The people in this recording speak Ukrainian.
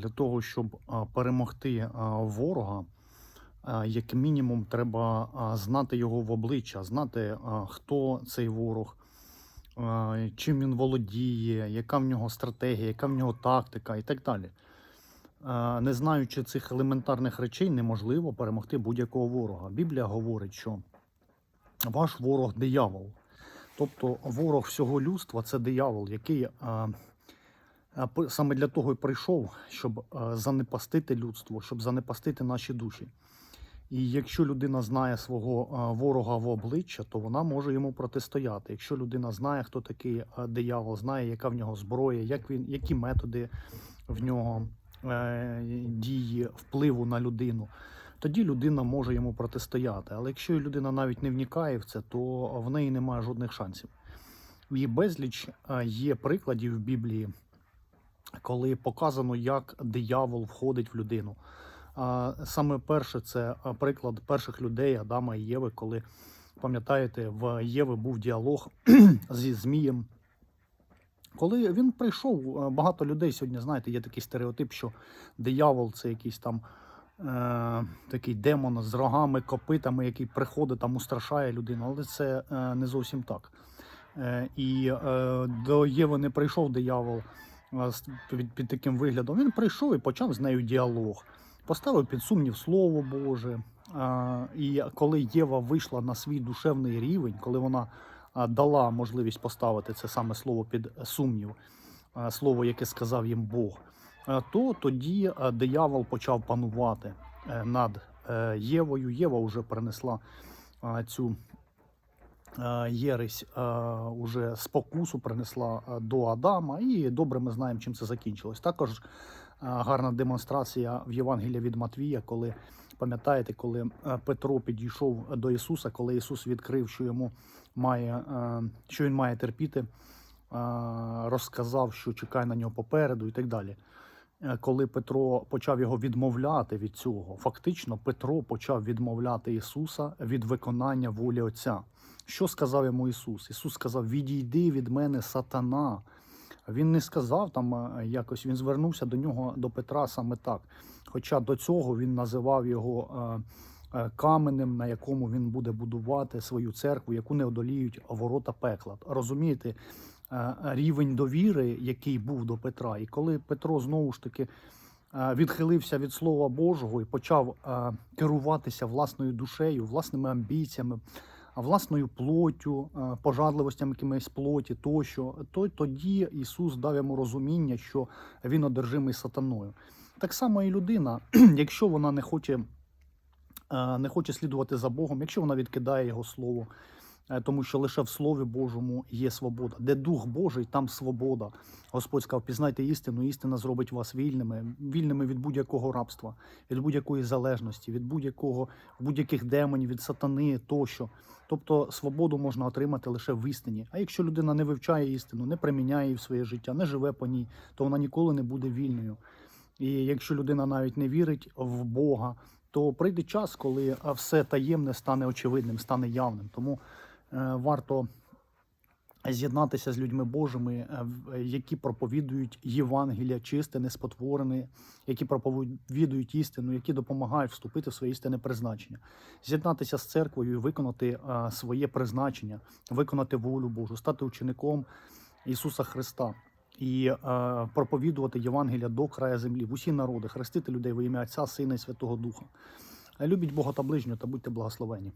для того, щоб перемогти ворога, як мінімум, треба знати його в обличчя, знати, хто цей ворог, чим він володіє, яка в нього стратегія, яка в нього тактика і так далі. Не знаючи цих елементарних речей, неможливо перемогти будь-якого ворога. Біблія говорить, що ваш ворог диявол. Тобто ворог всього людства це диявол, який саме для того і прийшов, щоб занепастити людство, щоб занепастити наші душі. І якщо людина знає свого ворога в обличчя, то вона може йому протистояти. Якщо людина знає, хто такий диявол, знає, яка в нього зброя, як він, які методи в нього е, дії впливу на людину, тоді людина може йому протистояти. Але якщо людина навіть не вникає в це, то в неї немає жодних шансів. І безліч е, є прикладів в Біблії, коли показано, як диявол входить в людину. Саме перше це приклад перших людей Адама і Єви, коли пам'ятаєте, в Єви був діалог зі Змієм. Коли він прийшов, багато людей сьогодні, знаєте, є такий стереотип, що диявол це якийсь там е, такий демон з рогами, копитами, який приходить там, устрашає людину, але це е, не зовсім так. Е, і е, до Єви не прийшов диявол під, під таким виглядом. Він прийшов і почав з нею діалог, поставив під сумнів Слово Боже. Е, і коли Єва вийшла на свій душевний рівень, коли вона дала можливість поставити це саме слово під сумнів, слово, яке сказав їм Бог, то тоді диявол почав панувати е, над е, Євою. Єва вже перенесла а, цю е, єресь е, уже спокусу принесла е, до Адама, і добре ми знаємо, чим це закінчилось. Також е, гарна демонстрація в Євангелії від Матвія, коли пам'ятаєте, коли е, Петро підійшов до Ісуса, коли Ісус відкрив, що йому має, е, що він має терпіти, е, розказав, що чекає на нього попереду і так далі. Е, Коли Петро почав його відмовляти від цього, фактично Петро почав відмовляти Ісуса від виконання волі Отця. Що сказав йому Ісус? Ісус сказав: Відійди від мене, сатана. Він не сказав там е, якось, він звернувся до нього, до Петра саме так. Хоча до цього він називав його е, каменем, на якому він буде будувати свою церкву, яку не одоліють ворота пекла. Розумієте, рівень довіри, який був до Петра, і коли Петро знову ж таки е, відхилився від Слова Божого і почав е, керуватися власною душею, власними амбіціями, власною плоттю, е, пожадливостями якимись плоті, тощо, то тоді Ісус дав йому розуміння, що він одержимий сатаною. Так само і людина, якщо вона не хоче, е, не хоче слідувати за Богом, якщо вона відкидає Його слово, е, тому що лише в Слові Божому є свобода. Де Дух Божий, там свобода. Господь сказав, пізнайте істину, істина зробить вас вільними, вільними від будь-якого рабства, від будь-якої залежності, від будь-якого будь-яких демонів, від сатани тощо. Тобто свободу можна отримати лише в істині. А якщо людина не вивчає істину, не приміняє її в своє життя, не живе по ній, то вона ніколи не буде вільною. І якщо людина навіть не вірить в Бога, то прийде час, коли все таємне стане очевидним, стане явним. Тому е, варто з'єднатися з людьми Божими, е, які проповідують Євангелія чисте, неспотворене, які проповідують істину, які допомагають вступити в своє істинне призначення, з'єднатися з церквою і виконати е, своє призначення, виконати волю Божу, стати учеником Ісуса Христа. І е, проповідувати Євангелія до края землі в усі народи, хрестити людей во ім'я Отця, Сина і Святого Духа. Е, Любіть Бога та ближнього та будьте благословені.